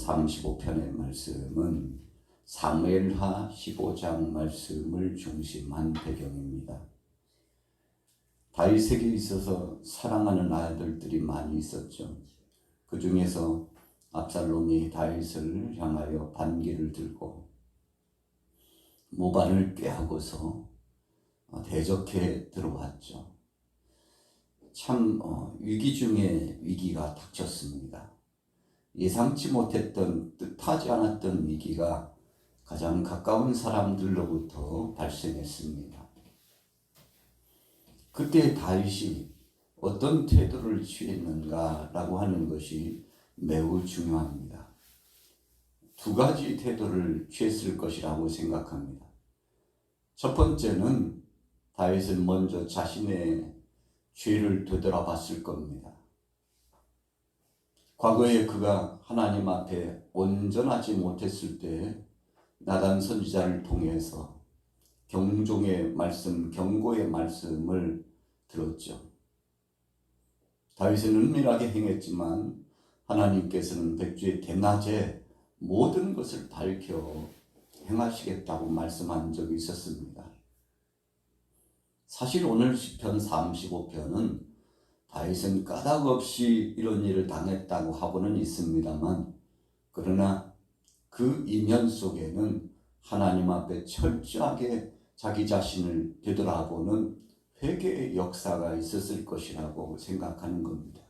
35편의 말씀은 사무엘하 15장 말씀을 중심한 배경입니다. 다윗에게 있어서 사랑하는 아들들이 많이 있었죠. 그 중에서 압살롬이 다윗을 향하여 반기를 들고 모반을 꾀하고서 대적해 들어왔죠. 참 어, 위기 중에 위기가 닥쳤습니다. 예상치 못했던 뜻하지 않았던 위기가 가장 가까운 사람들로부터 발생했습니다. 그때 다윗이 어떤 태도를 취했는가라고 하는 것이 매우 중요합니다. 두 가지 태도를 취했을 것이라고 생각합니다. 첫 번째는 다윗은 먼저 자신의 죄를 되돌아봤을 겁니다. 과거에 그가 하나님 앞에 온전하지 못했을 때 나단 선지자를 통해서 경종의 말씀, 경고의 말씀을 들었죠. 다윗은 은밀하게 행했지만 하나님께서는 백주의 대낮에 모든 것을 밝혀 행하시겠다고 말씀한 적이 있었습니다. 사실 오늘 시편 35편은 다윗은 까닭 없이 이런 일을 당했다고 하고는 있습니다만 그러나 그 이면 속에는 하나님 앞에 철저하게 자기 자신을 되돌아보는 회개의 역사가 있었을 것이라고 생각하는 겁니다.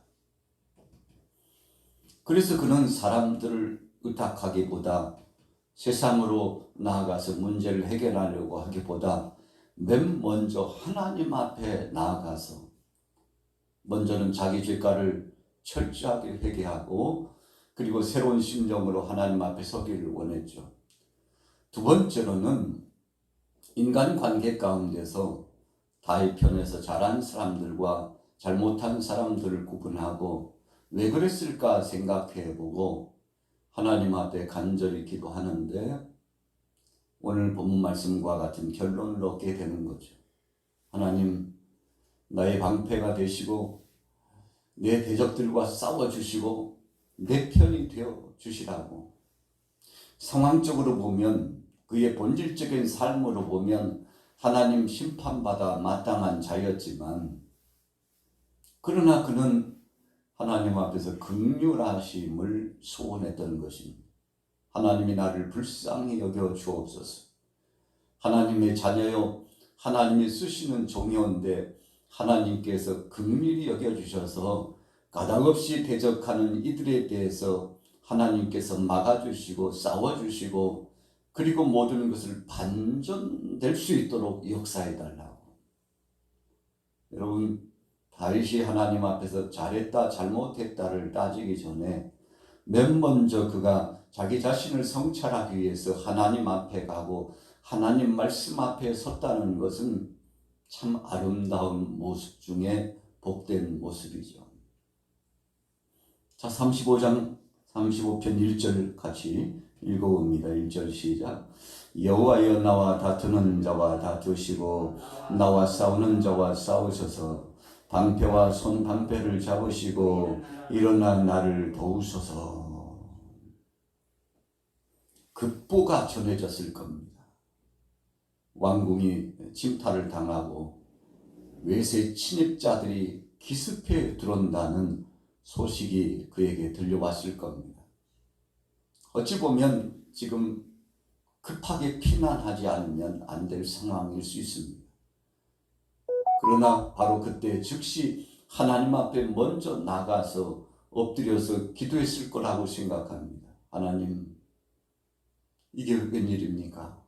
그래서 그는 사람들을 의탁하기보다 세상으로 나아가서 문제를 해결하려고 하기보다 맨 먼저 하나님 앞에 나아가서 먼저는 자기 죄가를 철저하게 회개하고 그리고 새로운 심정으로 하나님 앞에 서기를 원했죠. 두 번째로는 인간 관계 가운데서 다의 편에서 잘한 사람들과 잘못한 사람들을 구분하고 왜 그랬을까 생각해 보고 하나님 앞에 간절히 기도하는데 오늘 본문 말씀과 같은 결론을 얻게 되는 거죠. 하나님, 나의 방패가 되시고 내 대적들과 싸워 주시고 내 편이 되어 주시라고. 상황적으로 보면 그의 본질적인 삶으로 보면 하나님 심판받아 마땅한 자였지만 그러나 그는 하나님 앞에서 극률하심을 소원했던 것입니다. 하나님이 나를 불쌍히 여겨 주옵소서. 하나님의 자녀요, 하나님이 쓰시는 종이온데 하나님께서 극률히 여겨 주셔서 가닥없이 대적하는 이들에 대해서 하나님께서 막아주시고 싸워주시고 그리고 모든 것을 반전될 수 있도록 역사해 달라고. 여러분 다윗이 하나님 앞에서 잘했다 잘못했다를 따지기 전에 맨 먼저 그가 자기 자신을 성찰하기 위해서 하나님 앞에 가고 하나님 말씀 앞에 섰다는 것은 참 아름다운 모습 중에 복된 모습이죠. 자, 35장 35편 1절 같이 읽어봅니다. 1절 시작. 여호와여 나와 다투는 자와 다투시고 나와 싸우는 자와 싸우셔서 방패와 손 방패를 잡으시고 일어나 나를 도우소서. 급보가 전해졌을 겁니다. 왕궁이 침탈을 당하고 외세 침입자들이 기습해 들어온다는 소식이 그에게 들려왔을 겁니다. 어찌 보면 지금 급하게 피난하지 않으면 안 될 상황일 수 있습니다. 그러나 바로 그때 즉시 하나님 앞에 먼저 나가서 엎드려서 기도했을 거라고 생각합니다. 하나님, 이게 웬일입니까?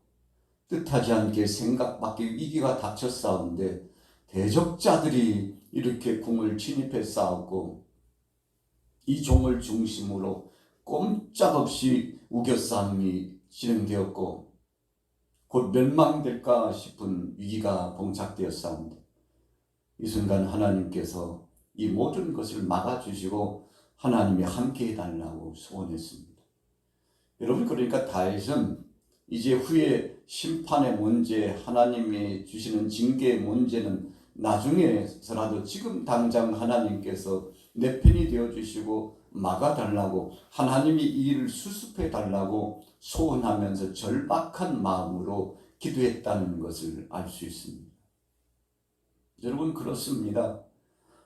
뜻하지 않게 생각밖에 위기가 닥쳤사온데 대적자들이 이렇게 궁을 침입해 싸웠고 이 종을 중심으로 꼼짝없이 우겨 싸움이 진행되었고 곧 멸망될까 싶은 위기가 봉착되었사옵니다. 이 순간 하나님께서 이 모든 것을 막아주시고 하나님이 함께 해달라고 소원했습니다. 여러분 그러니까 다윗은 이제 후에 심판의 문제, 하나님이 주시는 징계의 문제는 나중에서라도 지금 당장 하나님께서 내 편이 되어 주시고 막아 달라고 하나님이 이 일을 수습해 달라고 소원하면서 절박한 마음으로 기도했다는 것을 알 수 있습니다. 여러분 그렇습니다.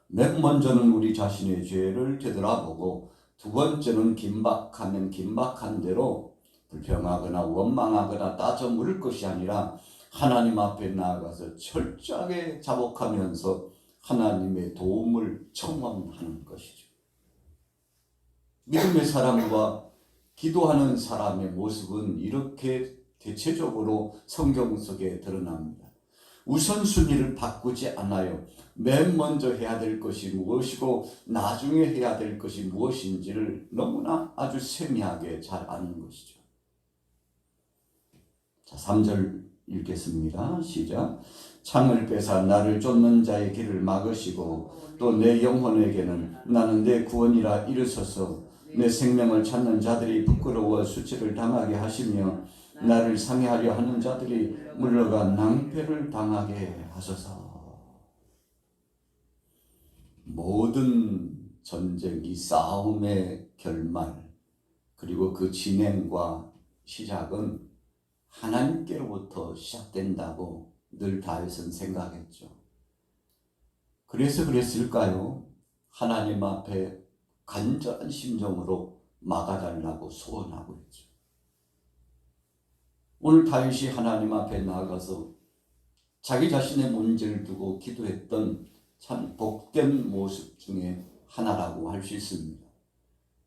맨 먼저는 우리 자신의 죄를 되돌아보고 두 번째는 긴박하면 긴박한 대로 불평하거나 원망하거나 따져 물을 것이 아니라 하나님 앞에 나아가서 철저하게 자복하면서 하나님의 도움을 청원하는 것이죠. 믿음의 사람과 기도하는 사람의 모습은 이렇게 대체적으로 성경 속에 드러납니다. 우선순위를 바꾸지 않아요. 맨 먼저 해야 될 것이 무엇이고 나중에 해야 될 것이 무엇인지를 너무나 아주 세미하게 잘 아는 것이죠. 자, 3절 읽겠습니다. 시작. 창을 빼사 나를 쫓는 자의 길을 막으시고 또 내 영혼에게는 나는 내 구원이라 이르소서 내 생명을 찾는 자들이 부끄러워 수치를 당하게 하시며 나를 상해하려 하는 자들이 물러가 낭패를 당하게 하소서. 모든 전쟁이 싸움의 결말 그리고 그 진행과 시작은 하나님께로부터 시작된다고 늘 다윗은 생각했죠. 그래서 그랬을까요? 하나님 앞에 간절한 심정으로 막아달라고 소원하고 있죠. 오늘 다윗이 하나님 앞에 나아가서 자기 자신의 문제를 두고 기도했던 참 복된 모습 중에 하나라고 할 수 있습니다.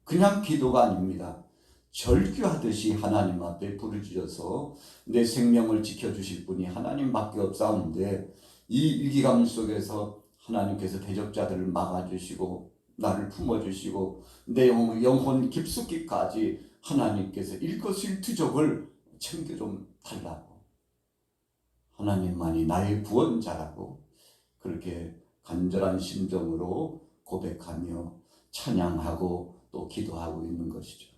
그냥 기도가 아닙니다. 절규하듯이 하나님 앞에 부르짖어서 내 생명을 지켜주실 분이 하나님밖에 없사온데 이 위기감 속에서 하나님께서 대적자들을 막아주시고 나를 품어주시고 내 영혼 깊숙이까지 하나님께서 일거수일투족을 챙겨 좀 달라고 하나님만이 나의 구원자라고 그렇게 간절한 심정으로 고백하며 찬양하고 또 기도하고 있는 것이죠.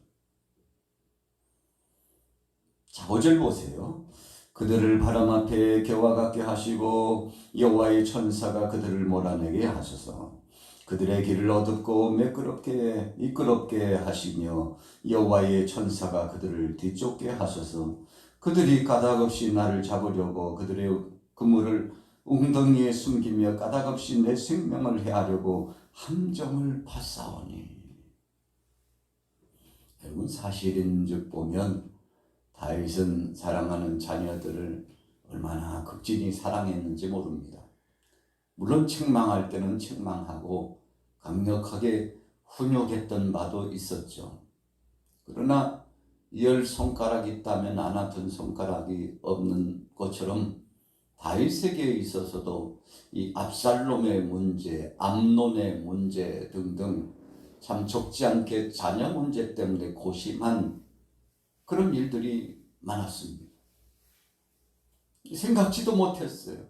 자, 5절 보세요. 그들을 바람 앞에 겨와 같게 하시고 여호와의 천사가 그들을 몰아내게 하소서. 그들의 길을 어둡고 매끄럽게 이끄럽게 하시며 여호와의 천사가 그들을 뒤쫓게 하소서. 그들이 까닭없이 나를 잡으려고 그들의 그물을 웅덩이에 숨기며 까닭없이 내 생명을 해하려고 함정을 파싸오니. 여러분 사실인즉 보면 다윗은 사랑하는 자녀들을 얼마나 극진히 사랑했는지 모릅니다. 물론 책망할 때는 책망하고 강력하게 훈육했던 바도 있었죠. 그러나 열 손가락이 있다면 안 아픈 손가락이 없는 것처럼 다윗에게 있어서도 이 압살롬의 문제, 암론의 문제 등등 참 적지 않게 자녀 문제 때문에 고심한 그런 일들이 많았습니다. 생각지도 못했어요.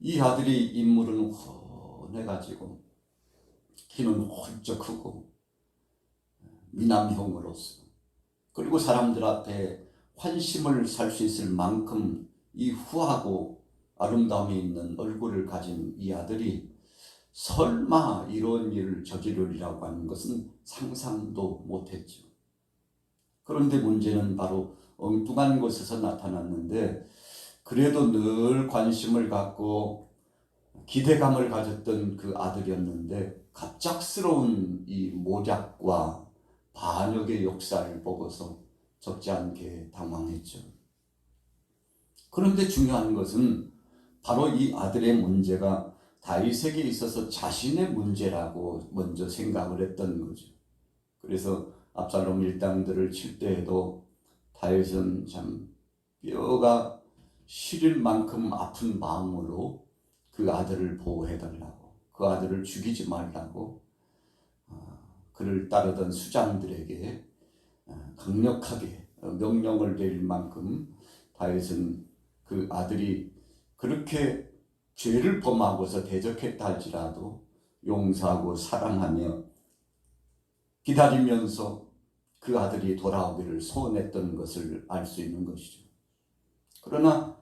이 아들이 인물은 훤해가지고 키는 홀쩍 크고 미남형으로서 그리고 사람들 앞에 환심을 살 수 있을 만큼 이 후하고 아름다움이 있는 얼굴을 가진 이 아들이 설마 이런 일을 저지르리라고 하는 것은 상상도 못했죠. 그런데 문제는 바로 엉뚱한 곳에서 나타났는데 그래도 늘 관심을 갖고 기대감을 가졌던 그 아들이었는데 갑작스러운 이 모략과 반역의 역사를 보고서 적지 않게 당황했죠. 그런데 중요한 것은 바로 이 아들의 문제가 다윗에게 있어서 자신의 문제라고 먼저 생각을 했던 거죠. 그래서 압살롬 일당들을 칠 때에도 다윗은 참 뼈가 시릴 만큼 아픈 마음으로 그 아들을 보호해달라고 그 아들을 죽이지 말라고 어, 그를 따르던 수장들에게 어, 강력하게 명령을 내릴 만큼 다윗은 그 아들이 그렇게 죄를 범하고서 대적했다 할지라도 용서하고 사랑하며 기다리면서 그 아들이 돌아오기를 소원했던 것을 알 수 있는 것이죠. 그러나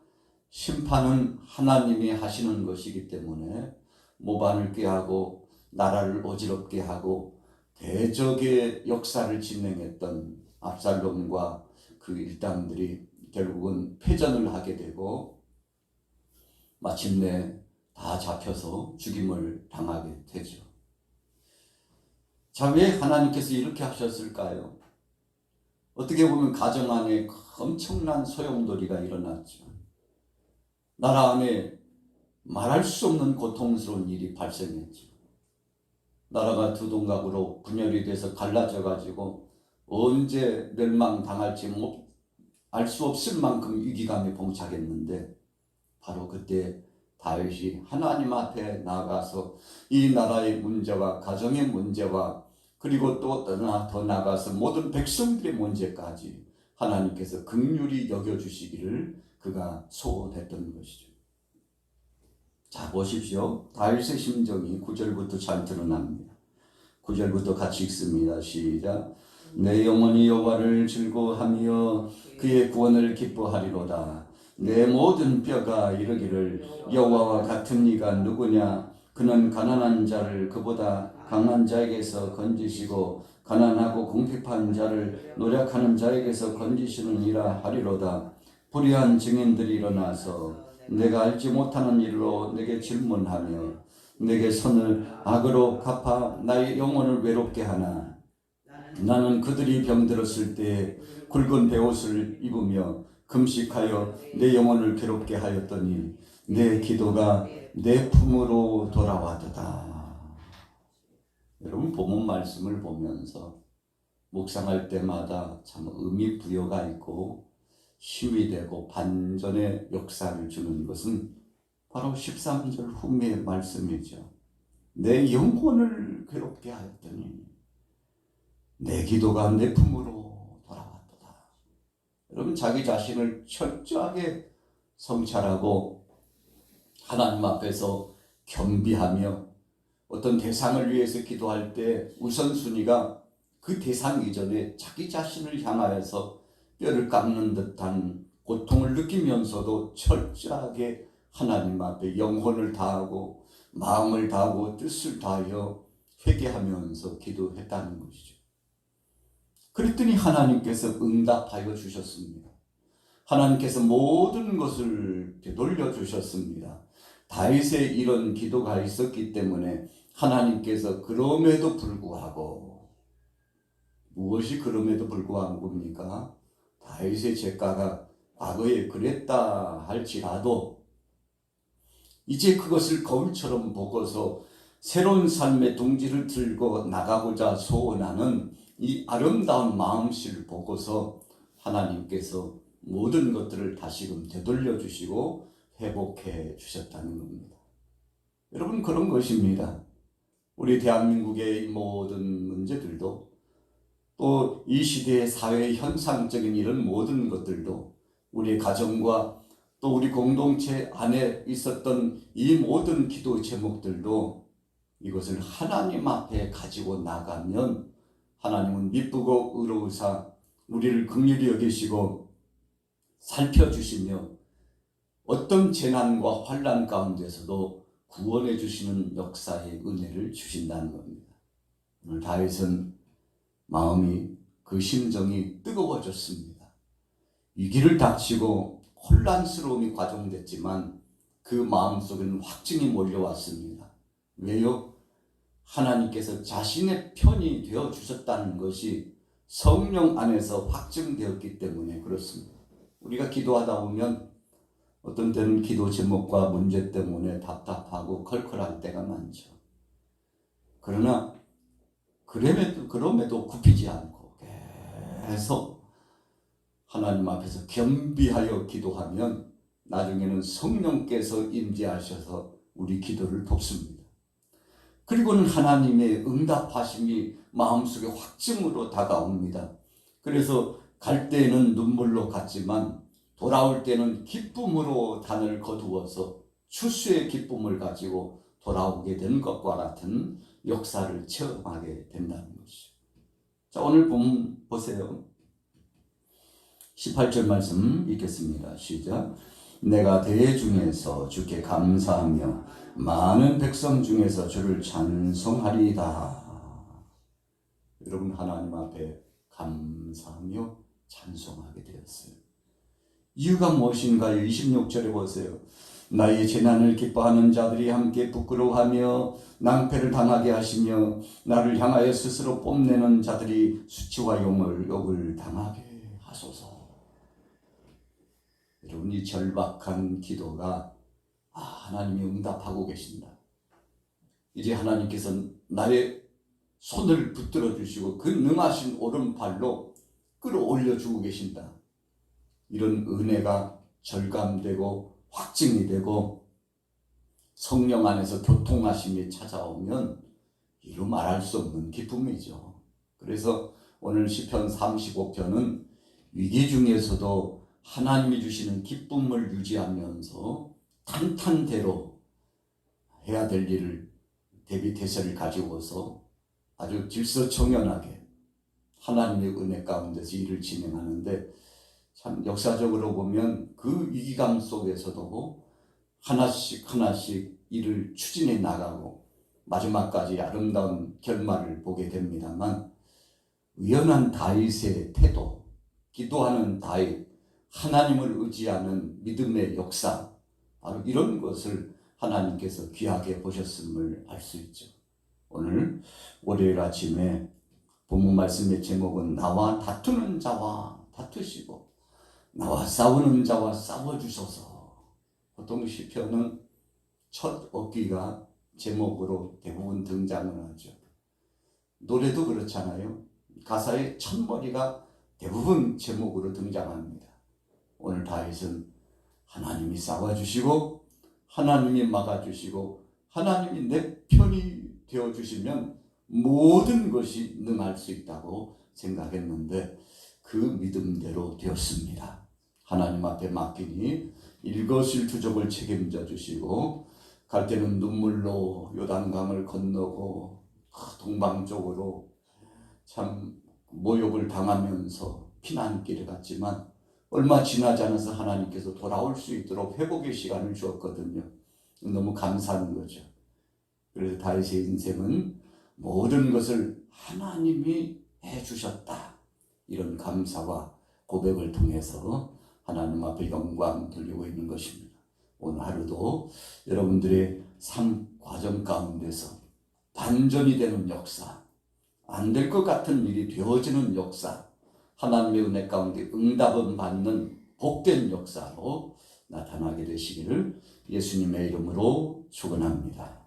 심판은 하나님이 하시는 것이기 때문에 모반을 꾀하고 나라를 어지럽게 하고 대적의 역사를 진행했던 압살롬과 그 일당들이 결국은 패전을 하게 되고 마침내 다 잡혀서 죽임을 당하게 되죠. 자, 왜 하나님께서 이렇게 하셨을까요? 어떻게 보면 가정 안에 엄청난 소용돌이가 일어났죠. 나라 안에 말할 수 없는 고통스러운 일이 발생했죠. 나라가 두 동각으로 분열이 돼서 갈라져 가지고 언제 멸망당할지 알수 없을 만큼 위기감에 봉착했는데 바로 그때 다윗이 하나님 앞에 나가서 이 나라의 문제와 가정의 문제와 그리고 또 더 나가서 모든 백성들의 문제까지 하나님께서 극률이 여겨주시기를 그가 소원했던 것이죠. 자 보십시오. 다윗의 심정이 9절부터 잘 드러납니다. 9절부터 같이 읽습니다. 시작. 내 영혼이 여호와를 즐거워하며 그의 구원을 기뻐하리로다. 내 모든 뼈가 이르기를 여호와와 같은 이가 누구냐? 그는 가난한 자를 그보다 강한 자에게서 건지시고 가난하고 궁핍한 자를 노력하는 자에게서 건지시느니라 하리로다. 불의한 증인들이 일어나서 내가 알지 못하는 일로 내게 질문하며 내게 손을 악으로 갚아 나의 영혼을 외롭게 하나 나는 그들이 병들었을 때 굵은 베옷을 입으며 금식하여 내 영혼을 괴롭게 하였더니 내 기도가 내 품으로 돌아왔도다. 여러분 본문 말씀을 보면서 묵상할 때마다 참 의미 부여가 있고 힘이 되고 반전의 역사를 주는 것은 바로 13절 후미의 말씀이죠. 내 영혼을 괴롭게 하였더니 내 기도가 내 품으로 돌아왔도다. 여러분 자기 자신을 철저하게 성찰하고 하나님 앞에서 겸비하며 어떤 대상을 위해서 기도할 때 우선순위가 그 대상 이전에 자기 자신을 향하여서 뼈를 깎는 듯한 고통을 느끼면서도 철저하게 하나님 앞에 영혼을 다하고 마음을 다하고 뜻을 다하여 회개하면서 기도했다는 것이죠. 그랬더니 하나님께서 응답하여 주셨습니다. 하나님께서 모든 것을 되돌려 주셨습니다. 다윗의 이런 기도가 있었기 때문에 하나님께서 그럼에도 불구하고 무엇이 그럼에도 불구한 겁니까? 다윗의 죄가가 과거에 그랬다 할지라도 이제 그것을 거울처럼 보고서 새로운 삶의 둥지를 들고 나가고자 소원하는 이 아름다운 마음씨를 보고서 하나님께서 모든 것들을 다시금 되돌려 주시고 회복해 주셨다는 겁니다. 여러분 그런 것입니다. 우리 대한민국의 모든 문제들도 또 이 시대의 사회 현상적인 이런 모든 것들도 우리 가정과 또 우리 공동체 안에 있었던 이 모든 기도 제목들도 이것을 하나님 앞에 가지고 나가면 하나님은 미쁘고 의로우사 우리를 긍휼히 여기시고 살펴주시며 어떤 재난과 환란 가운데서도 구원해 주시는 역사의 은혜를 주신다는 겁니다. 오늘 다윗은 마음이 그 심정이 뜨거워졌습니다. 위기를 닥치고 혼란스러움이 과정됐지만 그 마음속에는 확증이 몰려왔습니다. 왜요? 하나님께서 자신의 편이 되어 주셨다는 것이 성령 안에서 확증되었기 때문에 그렇습니다. 우리가 기도하다 보면 어떤 때는 기도 제목과 문제 때문에 답답하고 컬컬할 때가 많죠. 그러나 그럼에도 그럼에도 굽히지 않고 계속 하나님 앞에서 겸비하여 기도하면 나중에는 성령께서 임재하셔서 우리 기도를 돕습니다. 그리고는 하나님의 응답하심이 마음속에 확증으로 다가옵니다. 그래서 갈 때에는 눈물로 갔지만 돌아올 때는 기쁨으로 단을 거두어서 추수의 기쁨을 가지고 돌아오게 된 것과 같은 역사를 체험하게 된다는 것이죠. 자, 오늘 본 보세요. 18절 말씀 읽겠습니다. 시작. 내가 대회 중에서 주께 감사하며 많은 백성 중에서 주를 찬송하리이다. 여러분 하나님 앞에 감사하며 찬송하게 되었어요. 이유가 무엇인가요? 26절에 보세요. 나의 재난을 기뻐하는 자들이 함께 부끄러워하며 낭패를 당하게 하시며 나를 향하여 스스로 뽐내는 자들이 수치와 욕을, 욕을 당하게 하소서. 여러분 이 절박한 기도가 아, 하나님이 응답하고 계신다. 이제 하나님께서 나의 손을 붙들어 주시고 그 능하신 오른발로 끌어올려 주고 계신다. 이런 은혜가 절감되고 확증이 되고 성령 안에서 교통하심이 찾아오면 이루 말할 수 없는 기쁨이죠. 그래서 오늘 시편 35편은 위기 중에서도 하나님이 주시는 기쁨을 유지하면서 탄탄대로 해야 될 일을 대비 태세를 가지고서 아주 질서정연하게 하나님의 은혜 가운데서 일을 진행하는데 참 역사적으로 보면 그 위기감 속에서도 하나씩 하나씩 일을 추진해 나가고 마지막까지 아름다운 결말을 보게 됩니다만 의연한 다윗의 태도, 기도하는 다윗, 하나님을 의지하는 믿음의 역사, 바로 이런 것을 하나님께서 귀하게 보셨음을 알 수 있죠. 오늘 월요일 아침에 본문 말씀의 제목은 나와 다투는 자와 다투시고 나와 싸우는 자와 싸워 주소서. 보통 시편은 첫 어귀가 제목으로 대부분 등장을 하죠. 노래도 그렇잖아요. 가사의 첫머리가 대부분 제목으로 등장합니다. 오늘 다윗은 하나님이 싸워주시고 하나님이 막아주시고 하나님이 내 편이 되어주시면 모든 것이 능할 수 있다고 생각했는데 그 믿음대로 되었습니다. 하나님 앞에 맡기니 일거실투족을 책임져 주시고 갈 때는 눈물로 요단강을 건너고 동방 쪽으로 참 모욕을 당하면서 피난길을 갔지만 얼마 지나지 않아서 하나님께서 돌아올 수 있도록 회복의 시간을 주었거든요. 너무 감사한 거죠. 그래서 다윗의 인생은 모든 것을 하나님이 해주셨다. 이런 감사와 고백을 통해서 하나님 앞에 영광 돌리고 있는 것입니다. 오늘 하루도 여러분들의 삶 과정 가운데서 반전이 되는 역사, 안 될 것 같은 일이 되어지는 역사, 하나님의 은혜 가운데 응답은 받는 복된 역사로 나타나게 되시기를 예수님의 이름으로 축원합니다.